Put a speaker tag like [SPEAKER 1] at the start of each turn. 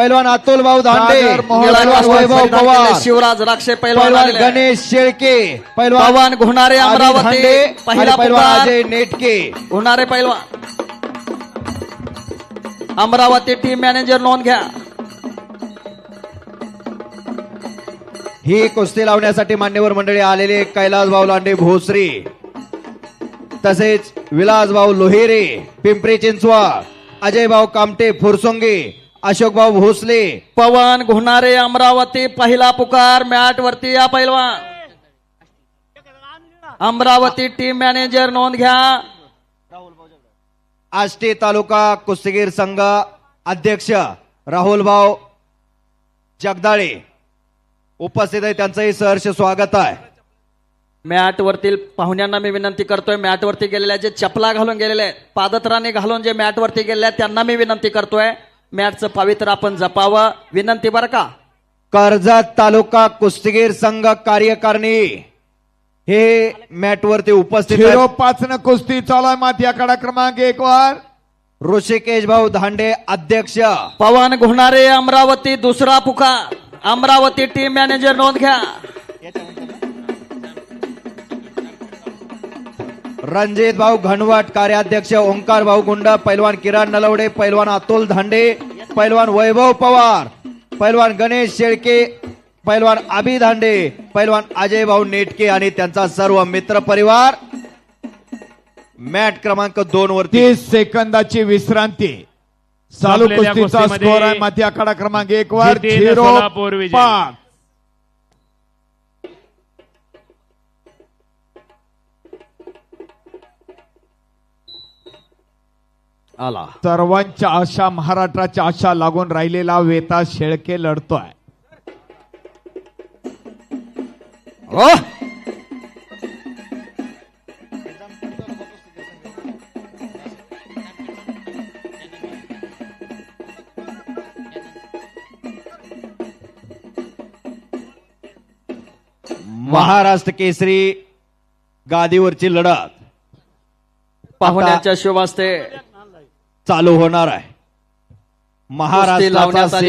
[SPEAKER 1] पैलवान अतुल भाऊ दांडे पैलवान वैभव पवार.
[SPEAKER 2] शिवराज राक्षे पैलवान
[SPEAKER 1] पैलवान. गणेश शेळके
[SPEAKER 2] पवन घुणारे अमरावती पहिला
[SPEAKER 1] पैलवान अजय नेटके.
[SPEAKER 2] होणारे पैलवान. अमरावती टीम मॅनेजर नोंद घ्या.
[SPEAKER 1] ही कुस्ती लावण्यासाठी मान्यवर मंडळी आलेले कैलास भाऊ लांडे भोसरी. तसेच विलास भाऊ लोहेरे पिंपरी चिंचवड अजय भाऊ कामटे फुरसुंगी अशोक भाऊ भोसले.
[SPEAKER 2] पवन घुणारे अमरावती पहिला पुकार मॅट वरती या पैलवान. अमरावती टीम मॅनेजर नोंद घ्या.
[SPEAKER 1] आष्टी तालुका कुस्तीगीर संघ अध्यक्ष राहुल भाऊ जगदाळे. उपस्थित आहे त्यांचंही सहर्ष स्वागत आहे.
[SPEAKER 2] मॅट वरतील पाहुण्यांना मी विनंती करतोय मॅट वरती गेलेल्या जे चपला घालून गेलेले आहेत पादत्राने घालून जे मॅट वरती गेलेले आहेत त्यांना मी विनंती करतोय. मॅटचं पवित्र आपण जपावं. विनंती बरं का?
[SPEAKER 1] कर्जत तालुका कुस्तीगीर संघ कार्यकारिणी. हे मॅटवरती उपस्थित
[SPEAKER 3] झिरो
[SPEAKER 1] आहेत
[SPEAKER 3] पाच न कुस्ती चालू आहे. माती आकडा क्रमांक एक वर.
[SPEAKER 1] ऋषिकेश भाऊ धांडे अध्यक्ष.
[SPEAKER 2] पवन घुणारे अमरावती दुसरा पुकार. अमरावती टीम मॅनेजर नोंद घ्या.
[SPEAKER 1] रणजित भाऊ घनवट कार्याध्यक्ष ओंकार भाऊ गुंड पैलवान किरण नलवडे पैलवान अतुल धांडे पैलवान वैभव पवार पैलवान गणेश शेळके पैलवान आबी धांडे पैलवान अजय भाऊ नेटके आणि त्यांचा सर्व मित्र परिवार. मॅट क्रमांक दोन वरती.
[SPEAKER 3] तीस सेकंदाची विश्रांती. चालू कुस्तीचा स्कोर आहे. माती आकडा क्रमांक एक वर झिरो. पाच
[SPEAKER 2] आला.
[SPEAKER 3] सर्वांच्या आशा महाराष्ट्राच्या आशा लागून राहिलेला वेता शेळके लढतोय.
[SPEAKER 2] हो
[SPEAKER 1] महाराष्ट्र केसरी गादीवरची लढत.
[SPEAKER 2] पाहुण्याच्या शुभास्ते.
[SPEAKER 1] चालू होणार आहे. महाराष्ट्राचा
[SPEAKER 2] आली.